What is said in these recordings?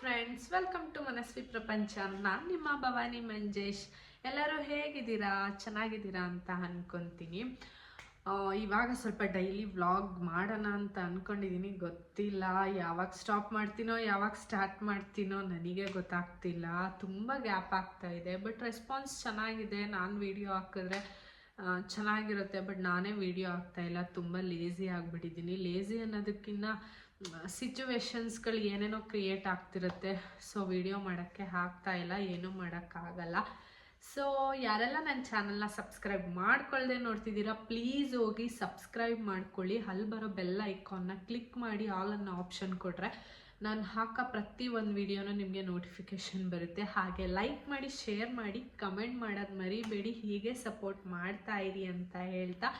Friends welcome to Manasvi ಪ್ರಪಂಚ ನಾನು ನಿಮ್ಮ ಭವಾನಿ ಮಂಜೇಶ್. ಎಲ್ಲರೂ ಹೇಗಿದ್ದೀರಾ? ಚೆನ್ನಾಗಿದ್ದೀರಾ ಅಂತ ಅನ್ಕೊಂತೀನಿ. ಆ, ಇವಾಗ ಸ್ವಲ್ಪ ಡೈಲಿ ವ್ಲಾಗ್ ಮಾಡೋಣ ಅಂತ ಅಂದ್ಕೊಂಡಿದ್ದೀನಿ ಗೊತ್ತಿಲ್ಲ ಯಾವಾಗ ಸ್ಟಾಪ್ ಮಾಡ್ತೀನೋ ಯಾವಾಗ ಸ್ಟಾರ್ಟ್ ಮಾಡ್ತೀನೋ ನನಗೆ ಗೊತ್ತಾಗ್ತಿಲ್ಲ. ತುಂಬ ಗ್ಯಾಪ್ ಆಗ್ತಾ ಇದೆ ಬಟ್ ರೆಸ್ಪಾನ್ಸ್ ಚೆನ್ನಾಗಿದೆ. ನಾನು ವಿಡಿಯೋ ಹಾಕಿದ್ರೆ ಚೆನ್ನಾಗಿರುತ್ತೆ ಬಟ್ ನಾನೇ ವಿಡಿಯೋ ಆಗ್ತಾ ಇಲ್ಲ. ತುಂಬ ಲೇಝಿ ಆಗಿಬಿಟ್ಟಿದ್ದೀನಿ ಲೇಝಿ ಅನ್ನೋದಕ್ಕಿಂತ ಸಿಚುವೇಶನ್ಸ್ಗಳು ಏನೇನೋ ಕ್ರಿಯೇಟ್ ಆಗ್ತಿರುತ್ತೆ. ಸೊ ವಿಡಿಯೋ ಮಾಡೋಕ್ಕೆ ಆಗ್ತಾ ಇಲ್ಲ, ಏನೂ ಮಾಡೋಕ್ಕಾಗಲ್ಲ ಸೊ ಯಾರೆಲ್ಲ ನನ್ನ ಚಾನಲ್ನ ಸಬ್ಸ್ಕ್ರೈಬ್ ಮಾಡ್ಕೊಳ್ಳ್ದೆ ನೋಡ್ತಿದ್ದೀರಾ ಪ್ಲೀಸ್ ಹೋಗಿ ಸಬ್ಸ್ಕ್ರೈಬ್ ಮಾಡ್ಕೊಳ್ಳಿ. ಅಲ್ಲಿ ಬರೋ ಬೆಲ್ ಐಕಾನ್ನ ಕ್ಲಿಕ್ ಮಾಡಿ ಆಲ್ ಅನ್ನೋ ಆಪ್ಷನ್ ಕೊಟ್ಟರೆ ನಾನು ಹಾಕೋ ಪ್ರತಿ ಒಂದು ವಿಡಿಯೋನೂ ನಿಮಗೆ ನೋಟಿಫಿಕೇಷನ್ ಬರುತ್ತೆ. ಹಾಗೆ ಲೈಕ್ ಮಾಡಿ ಶೇರ್ ಮಾಡಿ ಕಮೆಂಟ್ ಮಾಡೋದು ಮರಿಬೇಡಿ. ಹೀಗೆ ಸಪೋರ್ಟ್ ಮಾಡ್ತಾ ಇರಿ ಅಂತ ಹೇಳ್ತಾ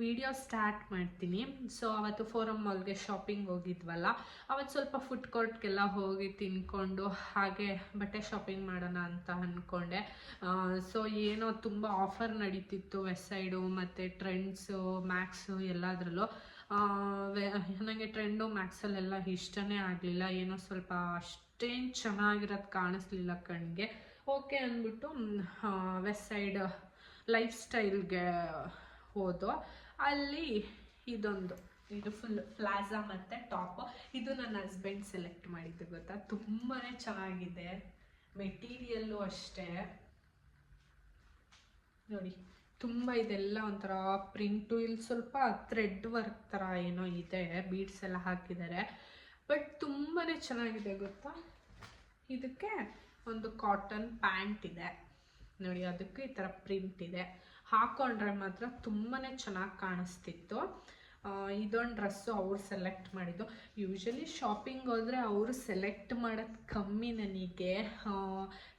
ವಿಡಿಯೋ ಸ್ಟಾರ್ಟ್ ಮಾಡ್ತೀನಿ. ಸೊ ಅವತ್ತು ಫೋರಮ್ ಮಾಲ್ಗೆ ಶಾಪಿಂಗ್ ಹೋಗಿದ್ವಲ್ಲ. ಅವತ್ತು ಸ್ವಲ್ಪ ಫುಡ್ ಕೋರ್ಟ್ಗೆಲ್ಲ ಹೋಗಿ ತಿನ್ಕೊಂಡು ಹಾಗೆ ಬಟ್ಟೆ ಶಾಪಿಂಗ್ ಮಾಡೋಣ ಅಂತ ಅಂದ್ಕೊಂಡೆ ಸೊ ಏನೋ ತುಂಬ ಆಫರ್ ನಡೀತಿತ್ತು ವೆಸ್ಟ್ ಸೈಡು ಮತ್ತು ಟ್ರೆಂಡ್ಸು ಮ್ಯಾಕ್ಸು ಎಲ್ಲದರಲ್ಲೂ. ನನಗೆ ಟ್ರೆಂಡು ಮ್ಯಾಕ್ಸಲ್ಲೆಲ್ಲ ಇಷ್ಟನೇ ಆಗಲಿಲ್ಲ. ಏನೋ ಸ್ವಲ್ಪ ಅಷ್ಟೇನು ಚೆನ್ನಾಗಿರೋದು ಕಾಣಿಸ್ಲಿಲ್ಲ ಕಣ್ಣಿಗೆ ಓಕೆ ಅಂದ್ಬಿಟ್ಟು ವೆಸ್ಟ್ ಸೈಡ್ ಲೈಫ್ ಸ್ಟೈಲ್ಗೆ ಹೋದೋ ಅಲ್ಲಿ ಇದೊಂದು, ಇದು ಫುಲ್ ಪ್ಲಾಜಾ ಮತ್ತು ಟಾಪ್ ಇದು ನನ್ನ ಹಸ್ಬೆಂಡ್ ಸೆಲೆಕ್ಟ್ ಮಾಡಿದ್ದು ಗೊತ್ತಾ? ತುಂಬಾ ಚೆನ್ನಾಗಿದೆ. ಮೆಟೀರಿಯಲ್ಲು ಅಷ್ಟೇ. ನೋಡಿ, ತುಂಬ ಇದೆಲ್ಲ ಒಂಥರ ಪ್ರಿಂಟು ಇಲ್ಲಿ ಸ್ವಲ್ಪ ಥ್ರೆಡ್ ವರ್ಕ್ ಥರ ಏನೋ ಇದೆ ಬೀಡ್ಸ್ ಎಲ್ಲ ಹಾಕಿದ್ದಾರೆ. ಬಟ್ ತುಂಬಾ ಚೆನ್ನಾಗಿದೆ ಗೊತ್ತಾ? ಇದಕ್ಕೆ ಒಂದು ಕಾಟನ್ ಪ್ಯಾಂಟ್ ಇದೆ. ನೋಡಿ, ಅದಕ್ಕೆ ಈ ಥರ ಪ್ರಿಂಟ್ ಇದೆ. ಹಾಕೊಂಡ್ರೆ ಮಾತ್ರ ತುಂಬಾ ಚೆನ್ನಾಗಿ ಕಾಣಿಸ್ತಿತ್ತು. ಇದೊಂದು ಡ್ರೆಸ್ಸು ಅವ್ರು ಸೆಲೆಕ್ಟ್ ಮಾಡಿದ್ದು. ಯೂಶಲಿ ಶಾಪಿಂಗ್ ಹೋದರೆ ಅವರು ಸೆಲೆಕ್ಟ್ ಮಾಡೋದು ಕಮ್ಮಿ ನನಗೆ.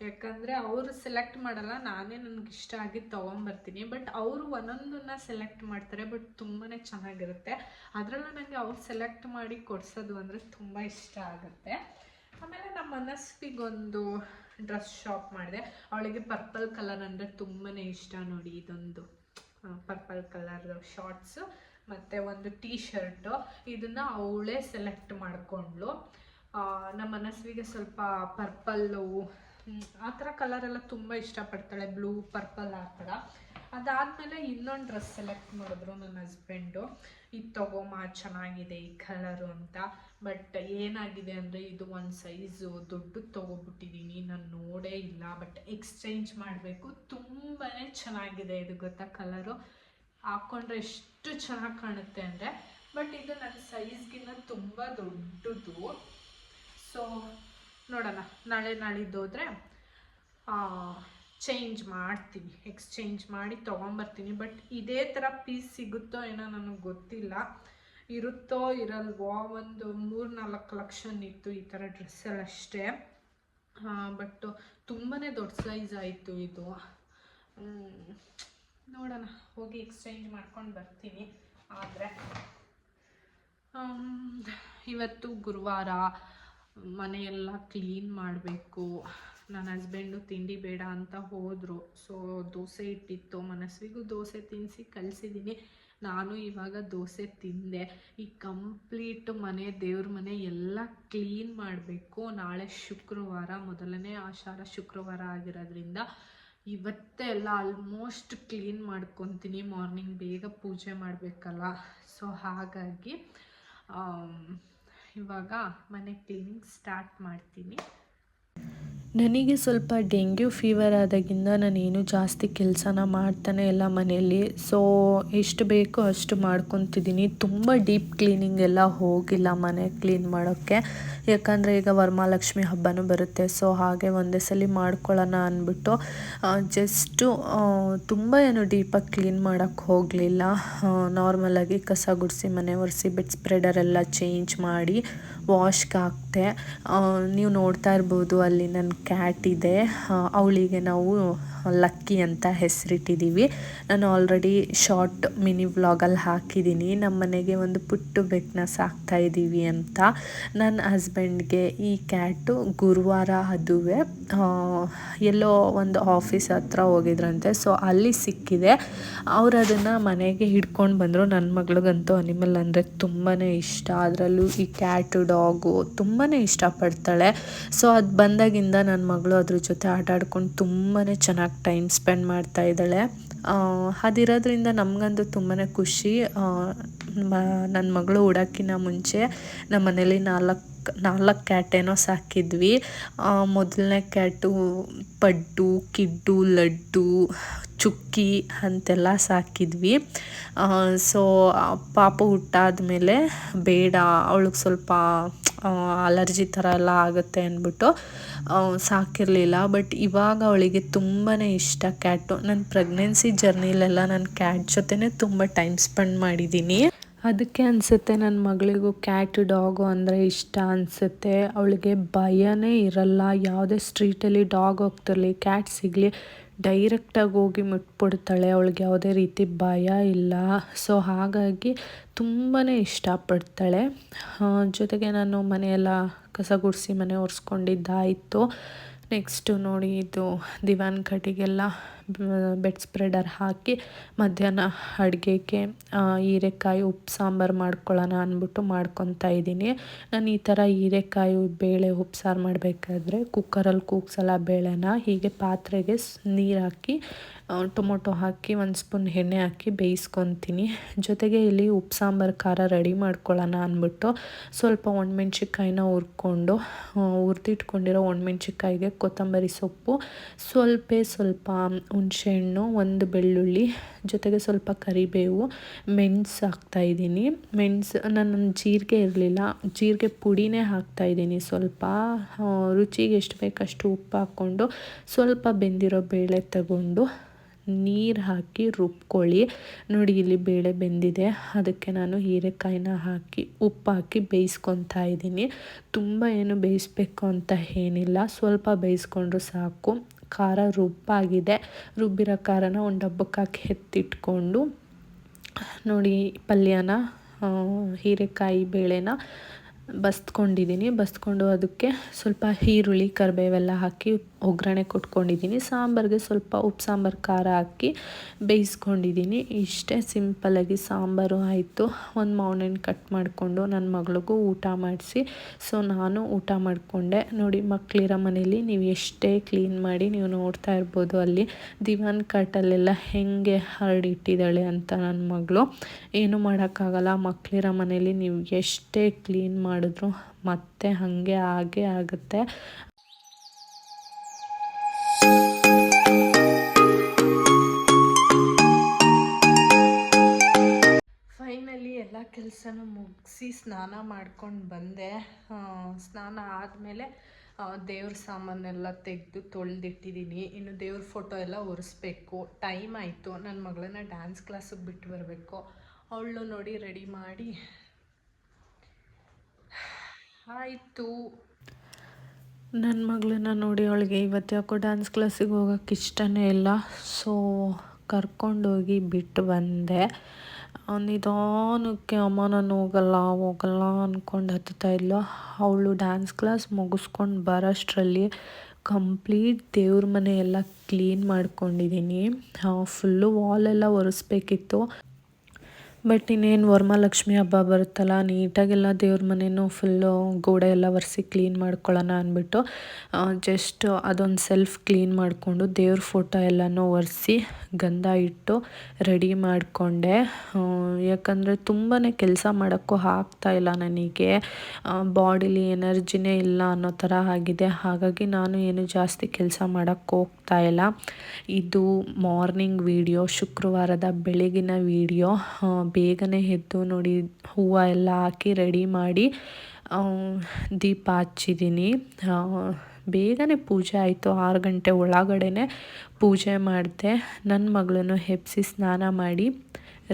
ಯಾಕಂದರೆ ಅವರು ಸೆಲೆಕ್ಟ್ ಮಾಡಲ್ಲ, ನಾನೇ ನನಗೆ ಇಷ್ಟ ಆಗಿ ತೊಗೊಂಬರ್ತೀನಿ. ಬಟ್ ಅವರು ಒಂದೊಂದನ್ನ ಸೆಲೆಕ್ಟ್ ಮಾಡ್ತಾರೆ, ಬಟ್ ತುಂಬಾ ಚೆನ್ನಾಗಿರುತ್ತೆ. ಅದರಲ್ಲೂ ನನಗೆ ಅವ್ರು ಸೆಲೆಕ್ಟ್ ಮಾಡಿ ಕೊಡ್ಸೋದು ಅಂದರೆ ತುಂಬ ಇಷ್ಟ ಆಗುತ್ತೆ. ಆಮೇಲೆ ನಮ್ಮ ಮನಸ್ಸಿಗೊಂದು ಡ್ರೆಸ್ ಶಾಪ್ ಮಾಡಿದೆ. ಅವಳಿಗೆ ಪರ್ಪಲ್ ಕಲರ್ ಅಂದರೆ ತುಂಬಾ ಇಷ್ಟ ನೋಡಿ ಇದೊಂದು ಪರ್ಪಲ್ ಕಲರ್ ಶಾರ್ಟ್ಸು ಮತ್ತು ಒಂದು ಟೀ ಶರ್ಟು ಇದನ್ನು ಅವಳೇ ಸೆಲೆಕ್ಟ್ ಮಾಡಿಕೊಂಡ್ಳು. ನಮ್ಮ ಮನಸ್ವಿಗೆ ಸ್ವಲ್ಪ ಪರ್ಪಲ್ಲು ಆ ಥರ ಕಲರೆಲ್ಲ ತುಂಬ ಇಷ್ಟಪಡ್ತಾಳೆ. ಬ್ಲೂ ಪರ್ಪಲ್ ಆ ಥರ. ಅದಾದಮೇಲೆ ಇನ್ನೊಂದು ಡ್ರೆಸ್ ಸೆಲೆಕ್ಟ್ ಮಾಡಿದ್ರು ನನ್ನ ಹಸ್ಬೆಂಡು ಇದು ತಗೊಮ್ಮ ಚೆನ್ನಾಗಿದೆ ಈ ಕಲರು ಅಂತ. ಬಟ್ ಏನಾಗಿದೆ ಅಂದರೆ ಇದು ಒಂದು ಸೈಜು ದೊಡ್ಡದು ತೊಗೊಬಿಟ್ಟಿದ್ದೀನಿ ನಾನು ನೋಡೇ ಇಲ್ಲ. ಬಟ್ ಎಕ್ಸ್ಚೇಂಜ್ ಮಾಡಬೇಕು. ತುಂಬಾ ಚೆನ್ನಾಗಿದೆ ಇದು ಗೊತ್ತಾ ಕಲರು ಹಾಕ್ಕೊಂಡ್ರೆ ಎಷ್ಟು ಚೆನ್ನಾಗಿ ಕಾಣುತ್ತೆ ಅಂದರೆ. ಬಟ್ ಇದು ನನ್ನ ಸೈಜ್ಗಿನ್ನ ತುಂಬ ದೊಡ್ಡದು. ಸೊ ನೋಡೋಣ. ನಾಳೆ ನಾಳಿದ್ದು ಹೋದರೆ ಚೇಂಜ್ ಮಾಡ್ತೀನಿ. ಎಕ್ಸ್ಚೇಂಜ್ ಮಾಡಿ ತೊಗೊಂಬರ್ತೀನಿ. ಬಟ್ ಇದೇ ಥರ ಪೀಸ್ ಸಿಗುತ್ತೋ ಏನೋ ನನಗೆ ಗೊತ್ತಿಲ್ಲ. ಇರುತ್ತೋ ಇರಲ್ವೋ ಒಂದು ಮೂರು ನಾಲ್ಕು ಲಕ್ಷನ್ ಇತ್ತು ಈ ಥರ ಡ್ರೆಸ್ಸಲ್ಲಿ ಅಷ್ಟೇ. ಬಟ್ ತುಂಬಾ ದೊಡ್ಡ ಸೈಜ್ ಆಯಿತು ಇದು. ನೋಡೋಣ. ಹೋಗಿ ಎಕ್ಸ್ಚೇಂಜ್ ಮಾಡ್ಕೊಂಡು ಬರ್ತೀನಿ. ಆದರೆ ಇವತ್ತು ಗುರುವಾರ ಮನೆಯೆಲ್ಲ ಕ್ಲೀನ್ ಮಾಡಬೇಕು. ನನ್ನ ಹಸ್ಬೆಂಡು ತಿಂಡಿ ಬೇಡ ಅಂತ ಹೋದರು. ಸೊ ದೋಸೆ ಇಟ್ಟಿತ್ತು. ಮನಸ್ವಿಗೂ ದೋಸೆ ತಿನ್ನಿಸಿ ಕಲಿಸಿದ್ದೀನಿ ನಾನು ಇವಾಗ ದೋಸೆ ತಿಂದೆ. ಈ ಕಂಪ್ಲೀಟ್ ಮನೆ, ದೇವ್ರ ಮನೆ ಎಲ್ಲ ಕ್ಲೀನ್ ಮಾಡಬೇಕು. ನಾಳೆ ಶುಕ್ರವಾರ, ಮೊದಲನೇ ಆಷಾಢ ಶುಕ್ರವಾರ ಆಗಿರೋದ್ರಿಂದ ಇವತ್ತೇ ಎಲ್ಲ ಆಲ್ಮೋಸ್ಟ್ ಕ್ಲೀನ್ ಮಾಡ್ಕೊತೀನಿ. ಮಾರ್ನಿಂಗ್ ಬೇಗ ಪೂಜೆ ಮಾಡಬೇಕಲ್ಲ. ಸೊ ಹಾಗಾಗಿ ಇವಾಗ ಮನೆ ಕ್ಲೀನಿಂಗ್ ಸ್ಟಾರ್ಟ್ ಮಾಡ್ತೀನಿ. ನನಗೆ ಸ್ವಲ್ಪ ಡೆಂಗ್ಯೂ ಫೀವರ್ ಆದಾಗಿಂದ ನಾನೇನು ಜಾಸ್ತಿ ಕೆಲಸನ ಮಾಡ್ತಾನೆ ಇಲ್ಲ ಮನೆಯಲ್ಲಿ. ಸೊ ಎಷ್ಟು ಬೇಕೋ ಅಷ್ಟು ಮಾಡ್ಕೊತಿದ್ದೀನಿ. ತುಂಬ ಡೀಪ್ ಕ್ಲೀನಿಂಗ್ ಎಲ್ಲ ಹೋಗಿಲ್ಲ ಮನೆ ಕ್ಲೀನ್ ಮಾಡೋಕ್ಕೆ. ಯಾಕಂದರೆ ಈಗ ವರಮಹಾಲಕ್ಷ್ಮಿ ಹಬ್ಬನೂ ಬರುತ್ತೆ. ಸೊ ಹಾಗೆ ಒಂದೇ ಸಲ ಮಾಡ್ಕೊಳ್ಳೋಣ ಅಂದ್ಬಿಟ್ಟು ಜಸ್ಟು ತುಂಬ ಏನು ಡೀಪಾಗಿ ಕ್ಲೀನ್ ಮಾಡೋಕ್ಕೆ ಹೋಗಲಿಲ್ಲ. ನಾರ್ಮಲಾಗಿ ಕಸ ಗುಡಿಸಿ, ಮನೆ ಒರೆಸಿ ಬೆಡ್ ಸ್ಪ್ರೆಡರೆಲ್ಲ ಚೇಂಜ್ ಮಾಡಿ ವಾಶ್ಗೆ ಹಾಕ್ದೆ ನೀವು ನೋಡ್ತಾ ಇರ್ಬೋದು ಅಲ್ಲಿ ನನ್ನ ಕ್ಯಾಟ್ ಇದೆ. ಅವಳಿಗೆ ನಾವು ಲಕ್ಕಿ ಅಂತ ಹೆಸರಿಟ್ಟಿದ್ದೀವಿ. ನಾನು ಆಲ್ರೆಡಿ ಶಾರ್ಟ್ ಮಿನಿ ವ್ಲಾಗಲ್ಲಿ ಹಾಕಿದ್ದೀನಿ. ನಮ್ಮ ಮನೆಗೆ ಒಂದು ಪುಟ್ಟು ಬೆಕ್ಕನ್ನ ಸಾಕ್ತಾ ಇದ್ದೀವಿ ಅಂತ. ನನ್ನ ಹಸ್ಬೆಂಡ್ಗೆ ಈ ಕ್ಯಾಟು ಗುರುವಾರ ಅದುವೆ ಎಲ್ಲೋ ಒಂದು ಆಫೀಸ್ ಹತ್ರ ಹೋಗಿದ್ರಂತೆ. ಸೊ ಅಲ್ಲಿ ಸಿಕ್ಕಿದೆ. ಅವ್ರು ಅದನ್ನು ಮನೆಗೆ ಹಿಡ್ಕೊಂಡು ಬಂದರು. ನನ್ನ ಮಗಳಿಗಂತೂ ಅನಿಮಲ್ ಅಂದರೆ ತುಂಬಾ ಇಷ್ಟ. ಅದರಲ್ಲೂ ಈ ಕ್ಯಾಟು ಡಾಗು ತುಂಬಾ ಇಷ್ಟಪಡ್ತಾಳೆ. ಸೊ ಅದು ಬಂದಾಗಿಂದ ನನ್ನ ಮಗಳು ಅದ್ರ ಜೊತೆ ಆಟ ಆಡ್ಕೊಂಡು ತುಂಬಾ ಚೆನ್ನಾಗಿ ಟೈಮ್ ಸ್ಪೆಂಡ್ ಮಾಡ್ತಾ ಇದ್ದಾಳೆ. ಅದಿರೋದ್ರಿಂದ ನಮಗಂತೂ ತುಂಬಾ ಖುಷಿ. ನನ್ನ ಮಗಳು ಉಡೋಕ್ಕಿಂತ ಮುಂಚೆ ನಮ್ಮ ಮನೇಲಿ ನಾಲ್ಕು ನಾಲ್ಕು ಕ್ಯಾಟೇನೋ ಸಾಕಿದ್ವಿ. ಮೊದಲನೇ ಕ್ಯಾಟು ಪಡ್ಡು, ಕಿಡ್ಡು, ಲಡ್ಡು, ಚುಕ್ಕಿ ಅಂತೆಲ್ಲ ಸಾಕಿದ್ವಿ. ಸೊ ಪಾಪ ಹುಟ್ಟಾದ ಮೇಲೆ ಬೇಡ, ಅವಳಿಗೆ ಸ್ವಲ್ಪ ಅಲರ್ಜಿ ಥರ ಎಲ್ಲ ಆಗುತ್ತೆ ಅಂದ್ಬಿಟ್ಟು ಸಾಕಿರಲಿಲ್ಲ. ಬಟ್ ಇವಾಗ ಅವಳಿಗೆ ತುಂಬಾ ಇಷ್ಟ ಕ್ಯಾಟು. ನನ್ನ ಪ್ರೆಗ್ನೆನ್ಸಿ ಜರ್ನಿಲೆಲ್ಲ ನಾನು ಕ್ಯಾಟ್ ಜೊತೆನೇ ತುಂಬ ಟೈಮ್ ಸ್ಪೆಂಡ್ ಮಾಡಿದ್ದೀನಿ ಅದಕ್ಕೆ ಅನಿಸುತ್ತೆ ನನ್ನ ಮಗಳಿಗೂ ಕ್ಯಾಟ್ ಡಾಗು ಅಂದರೆ ಇಷ್ಟ ಅನಿಸುತ್ತೆ. ಅವಳಿಗೆ ಭಯನೇ ಇರಲ್ಲ. ಯಾವುದೇ ಸ್ಟ್ರೀಟಲ್ಲಿ ಡಾಗ್ ಹೋಗ್ತಿರಲಿ ಕ್ಯಾಟ್ ಸಿಗಲಿ ಡೈರೆಕ್ಟಾಗಿ ಹೋಗಿ ಮುಟ್ಬಿಡ್ತಾಳೆ. ಅವಳಿಗೆ ಯಾವುದೇ ರೀತಿ ಭಯ ಇಲ್ಲ. ಸೊ ಹಾಗಾಗಿ ತುಂಬಾ ಇಷ್ಟಪಡ್ತಾಳೆ. ಜೊತೆಗೆ ನಾನು ಮನೆಯೆಲ್ಲ ಕಸ ಗುಡಿಸಿ ಮನೆ ಒರೆಸ್ಕೊಂಡಿದ್ದಾಯಿತು. ನೆಕ್ಸ್ಟು ನೋಡಿ ಇದು ದಿವಾನ್ ಕಟ್ಟಿಗೆಲ್ಲ ಬೆಡ್ ಸ್ಪ್ರೆಡರ್ ಹಾಕಿ ಮಧ್ಯಾಹ್ನ ಅಡುಗೆಗೆ ಹೀರೆಕಾಯಿ, ಉಪ್ಪು, ಸಾಂಬಾರು ಮಾಡ್ಕೊಳ್ಳೋಣ ಅಂದ್ಬಿಟ್ಟು ಮಾಡ್ಕೊತಾ ಇದ್ದೀನಿ. ನಾನು ಈ ಥರ ಹೀರೆಕಾಯಿ, ಬೇಳೆ, ಉಪ್ಪು, ಸಾರು ಮಾಡಬೇಕಾದ್ರೆ ಕುಕ್ಕರಲ್ಲಿ ಕೂಗ್ಸಲ್ಲ ಬೇಳೆನ, ಹೀಗೆ ಪಾತ್ರೆಗೆ ನೀರು ಹಾಕಿ ಟೊಮೊಟೊ ಹಾಕಿ ಒಂದು ಸ್ಪೂನ್ ಎಣ್ಣೆ ಹಾಕಿ ಬೇಯಿಸ್ಕೊತೀನಿ. ಜೊತೆಗೆ ಇಲ್ಲಿ ಉಪ್ಪು ಸಾಂಬಾರು, ಖಾರ ರೆಡಿ ಮಾಡ್ಕೊಳ್ಳೋಣ ಅಂದ್ಬಿಟ್ಟು ಸ್ವಲ್ಪ ಒಣಮೆಣ್ಸಿಕಾಯಿನ ಹುರ್ಕೊಂಡು ಹುರಿದಿಟ್ಕೊಂಡಿರೋ ಒಣಮೆಣ್ಸಿಕಾಯಿಗೆ ಕೊತ್ತಂಬರಿ ಸೊಪ್ಪು, ಸ್ವಲ್ಪ ಸ್ವಲ್ಪ ಹುಣಸೆಹಣ್ಣು ಒಂದು ಬೆಳ್ಳುಳ್ಳಿ, ಜೊತೆಗೆ ಸ್ವಲ್ಪ ಕರಿಬೇವು, ಮೆಣಸು ಹಾಕ್ತಾಯಿದ್ದೀನಿ ಮೆಣಸು, ನಾನು ಜೀರಿಗೆ ಇರಲಿಲ್ಲ, ಜೀರಿಗೆ ಪುಡಿನೇ ಹಾಕ್ತಾಯಿದ್ದೀನಿ ಸ್ವಲ್ಪ. ರುಚಿಗೆ ಎಷ್ಟು ಬೇಕಷ್ಟು ಉಪ್ಪು ಹಾಕ್ಕೊಂಡು ಸ್ವಲ್ಪ ಬೆಂದಿರೋ ಬೇಳೆ ತಗೊಂಡು ನೀರು ಹಾಕಿ ರುಬ್ಕೊಳ್ಳಿ. ನೋಡಿ, ಇಲ್ಲಿ ಬೇಳೆ ಬೆಂದಿದೆ. ಅದಕ್ಕೆ ನಾನು ಹೀರೆಕಾಯಿನ ಹಾಕಿ, ಉಪ್ಪು ಹಾಕಿ ಬೇಯಿಸ್ಕೊತಾ ಇದ್ದೀನಿ. ತುಂಬ ಏನು ಬೇಯಿಸ್ಬೇಕು ಅಂತ ಏನಿಲ್ಲ. ಸ್ವಲ್ಪ ಬೇಯಿಸ್ಕೊಂಡ್ರು ಸಾಕು. ಖಾರ ರುಬ್ಬಾಗಿದೆ. ರುಬ್ಬಿರೋ ಖಾರನ ಒಂದು ಡಬ್ಬಕ್ಕೆ ಹಾಕಿ ಎತ್ತಿಟ್ಕೊಂಡು, ನೋಡಿ, ಪಲ್ಯನ ಹೀರೆಕಾಯಿ ಬೇಳೆನ ಬಸ್ತ್ಕೊಂಡಿದ್ದೀನಿ. ಬಸ್ಕೊಂಡು ಅದಕ್ಕೆ ಸ್ವಲ್ಪ ಈರುಳ್ಳಿ, ಕರಿಬೇವೆಲ್ಲ ಹಾಕಿ ಒಗ್ಗರಣೆ ಕೊಟ್ಕೊಂಡಿದ್ದೀನಿ. ಸಾಂಬಾರಿಗೆ ಸ್ವಲ್ಪ ಉಪ್ಪು, ಸಾಂಬಾರು, ಖಾರ ಹಾಕಿ ಬೇಯಿಸ್ಕೊಂಡಿದ್ದೀನಿ. ಇಷ್ಟೇ ಸಿಂಪಲಾಗಿ ಸಾಂಬಾರು ಆಯಿತು. ಒಂದು ಮಾವಿನಹಣ್ಣು ಕಟ್ ಮಾಡಿಕೊಂಡು ನನ್ನ ಮಗಳಿಗೂ ಊಟ ಮಾಡಿಸಿ. ಸೊ, ನಾನು ಊಟ ಮಾಡಿಕೊಂಡೆ. ನೋಡಿ ಮಕ್ಕಳಿರೋ ಮನೇಲಿ ನೀವು ಎಷ್ಟೇ ಕ್ಲೀನ್ ಮಾಡಿ ನೀವು ನೋಡ್ತಾ ಇರ್ಬೋದು ಅಲ್ಲಿ. ದಿವಾನ್ ಕಾಟಲ್ಲೆಲ್ಲ ಹೆಂಗೆ ಹರಡಿಟ್ಟಿದ್ದಾಳೆ ಅಂತ ನನ್ನ ಮಗಳು. ಏನು ಮಾಡೋಕ್ಕಾಗಲ್ಲ. ಮಕ್ಕಳಿರೋ ಮನೇಲಿ ನೀವು ಎಷ್ಟೇ ಕ್ಲೀನ್ ಮಾಡಿದ್ರು ಮತ್ತೆ ಹಾಗೆ ಹಾಗೆ ಆಗುತ್ತೆ. ಕೆಲಸನೂ ಮುಗಿಸಿ ಸ್ನಾನ ಮಾಡ್ಕೊಂಡು ಬಂದೆ. ಸ್ನಾನ ಆದಮೇಲೆ ದೇವ್ರ ಸಾಮಾನೆಲ್ಲ ತೆಗೆದು ತೊಳೆದಿಟ್ಟಿದ್ದೀನಿ ಇನ್ನು ದೇವ್ರ ಫೋಟೋ ಎಲ್ಲ ಒರೆಸ್ಬೇಕು. ಟೈಮ್ ಆಯಿತು. ನನ್ನ ಮಗಳನ್ನ ಡ್ಯಾನ್ಸ್ ಕ್ಲಾಸಿಗೆ ಬಿಟ್ಟು ಬರಬೇಕು. ಅವಳು ನೋಡಿ ರೆಡಿ ಮಾಡಿ. ಆಯಿತು. ನನ್ನ ಮಗಳನ್ನ ನೋಡಿ ಅವಳಿಗೆ ಇವತ್ತು ಯಾಕೋ ಡ್ಯಾನ್ಸ್ ಕ್ಲಾಸಿಗೆ ಹೋಗೋಕ್ಕೆ ಇಷ್ಟನೇ ಇಲ್ಲ. ಸೊ ಕರ್ಕೊಂಡೋಗಿ ಬಿಟ್ಟು ಬಂದೆ. ನಿಧಾನಕ್ಕೆ ಅಮ್ಮ ನಾನು ಹೋಗಲ್ಲ ಹೋಗಲ್ಲ ಅಂದ್ಕೊಂಡು ಹತ್ತುತ್ತಾ ಇದ್ಲು. ಅವಳು ಡ್ಯಾನ್ಸ್ ಕ್ಲಾಸ್ ಮುಗಿಸ್ಕೊಂಡು ಬರೋಷ್ಟರಲ್ಲಿ ಕಂಪ್ಲೀಟ್ ದೇವ್ರ ಮನೆ ಎಲ್ಲ ಕ್ಲೀನ್ ಮಾಡ್ಕೊಂಡಿದ್ದೀನಿ ಫುಲ್ಲು ವಾಲೆಲ್ಲ ಒರೆಸ್ಬೇಕಿತ್ತು. ಬಟ್ ಇನ್ನೇನು ವರಮಹಾಲಕ್ಷ್ಮಿ ಹಬ್ಬ ಬರುತ್ತಲ್ಲ, ನೀಟಾಗೆಲ್ಲ ದೇವ್ರ ಮನೆಯೂ ಫುಲ್ಲು ಗೋಡೆ ಎಲ್ಲ ಒರೆಸಿ ಕ್ಲೀನ್ ಮಾಡ್ಕೊಳ್ಳೋಣ ಅಂದ್ಬಿಟ್ಟು ಜಸ್ಟ್ ಅದೊಂದು ಸೆಲ್ಫ್ ಕ್ಲೀನ್ ಮಾಡಿಕೊಂಡು ದೇವ್ರ ಫೋಟೋ ಎಲ್ಲನೂ ಒರೆಸಿ ಗಂಧ ಇಟ್ಟು ರೆಡಿ ಮಾಡಿಕೊಂಡೆ. ಯಾಕಂದರೆ ತುಂಬಾ ಕೆಲಸ ಮಾಡೋಕ್ಕೂ ಇಲ್ಲ ನನಗೆ. ಬಾಡಿಲಿ ಎನರ್ಜಿನೇ ಇಲ್ಲ ಅನ್ನೋ ಥರ ಆಗಿದೆ. ಹಾಗಾಗಿ ನಾನು ಏನು ಜಾಸ್ತಿ ಕೆಲಸ ಮಾಡೋಕ್ಕೆ ಹೋಗ್ತಾ ಇಲ್ಲ. ಇದು ಮಾರ್ನಿಂಗ್ ವಿಡಿಯೋ ಶುಕ್ರವಾರದ ಬೆಳಗಿನ ವಿಡಿಯೋ ಬೇಗನೆ ಎದ್ದು ನೋಡಿ, ಹೂವು ಎಲ್ಲ ಹಾಕಿ ರೆಡಿ ಮಾಡಿ ದೀಪ ಹಚ್ಚಿದ್ದೀನಿ. ಬೇಗನೆ ಪೂಜೆ ಆಯಿತು. ಆರು ಗಂಟೆ ಒಳಗಡೆನೆ ಪೂಜೆ ಮಾಡಿದೆ. ನನ್ನ ಮಗಳನ್ನು ಹೆಪ್ಸಿ ಸ್ನಾನ ಮಾಡಿ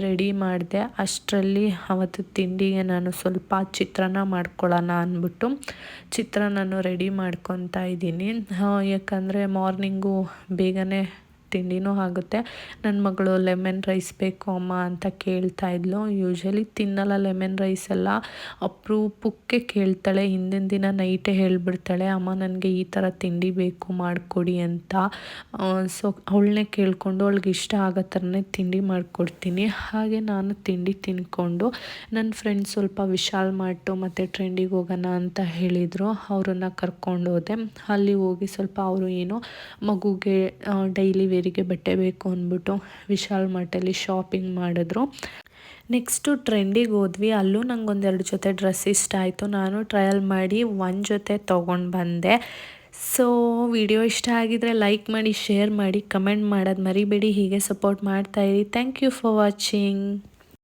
ರೆಡಿ ಮಾಡಿದೆ. ಅಷ್ಟರಲ್ಲಿ ಅವತ್ತು ತಿಂಡಿಗೆ ನಾನು ಸ್ವಲ್ಪ ಚಿತ್ರಾನ್ನ ಮಾಡ್ಕೊಳ್ಳೋಣ ಅಂದ್ಬಿಟ್ಟು ಚಿತ್ರಾನ್ನನೂ ರೆಡಿ ಮಾಡ್ಕೊತಾ ಇದ್ದೀನಿ. ಯಾಕಂದರೆ ಮಾರ್ನಿಂಗು ಬೇಗನೆ ತಿಂಡಿನೂ ಆಗುತ್ತೆ. ನನ್ನ ಮಗಳು ಲೆಮನ್ ರೈಸ್ ಬೇಕು ಅಮ್ಮ ಅಂತ ಕೇಳ್ತಾ ಇದ್ಲು. ಯೂಶ್ವಲಿ ತಿನ್ನಲ್ಲ ಲೆಮನ್ ರೈಸ್ ಎಲ್ಲ. ಅಪರೂಪಕ್ಕೆ ಕೇಳ್ತಾಳೆ. ಹಿಂದಿನ ದಿನ ನೈಟೇ ಹೇಳ್ಬಿಡ್ತಾಳೆ, ಅಮ್ಮ, ನನಗೆ ಈ ಥರ ತಿಂಡಿ ಬೇಕು, ಮಾಡಿಕೊಡಿ ಅಂತ. ಸೊ ಅವಳನ್ನೇ ಕೇಳಿಕೊಂಡು ಅವಳಿಗೆ ಇಷ್ಟ ಆಗೋ ಥರನೇ ತಿಂಡಿ ಮಾಡಿಕೊಡ್ತೀನಿ. ಹಾಗೆ ನಾನು ತಿಂಡಿ ತಿಂದ್ಕೊಂಡು ನನ್ನ ಫ್ರೆಂಡ್ಸ್ ಸ್ವಲ್ಪ ವಿಶಾಲ್ ಮಾರ್ಟು ಮತ್ತು ಟ್ರೆಂಡಿಗೆ ಹೋಗೋಣ ಅಂತ ಹೇಳಿದರು. ಅವರನ್ನು ಕರ್ಕೊಂಡು ಹೋದೆ. ಅಲ್ಲಿ ಹೋಗಿ ಸ್ವಲ್ಪ ಅವರು ಏನೋ ಮಗುಗೆ ಡೈಲಿ ವೇರಿಗೆ ಬಟ್ಟೆ ಬೇಕು ಅಂದ್ಬಿಟ್ಟು ವಿಶಾಲ್ ಮಾರ್ಟಲ್ಲಿ ಶಾಪಿಂಗ್ ಮಾಡಿದ್ರು. ನೆಕ್ಸ್ಟು ಟ್ರೆಂಡಿಗೆ ಹೋದ್ವಿ. ಅಲ್ಲೂ ನಂಗೆ ಒಂದೆರಡು ಜೊತೆ ಡ್ರೆಸ್ ಇಷ್ಟ ಆಯಿತು. ನಾನು ಟ್ರಯಲ್ ಮಾಡಿ ಒಂದು ಜೊತೆ ತೊಗೊಂಡು ಬಂದೆ. ಸೊ ವಿಡಿಯೋ ಇಷ್ಟ ಆಗಿದರೆ ಲೈಕ್ ಮಾಡಿ ಶೇರ್ ಮಾಡಿ ಕಮೆಂಟ್ ಮಾಡೋದು ಮರಿಬೇಡಿ. ಹೀಗೆ ಸಪೋರ್ಟ್ ಮಾಡ್ತಾಯಿರಿ ಥ್ಯಾಂಕ್ ಯು ಫಾರ್ ವಾಚಿಂಗ್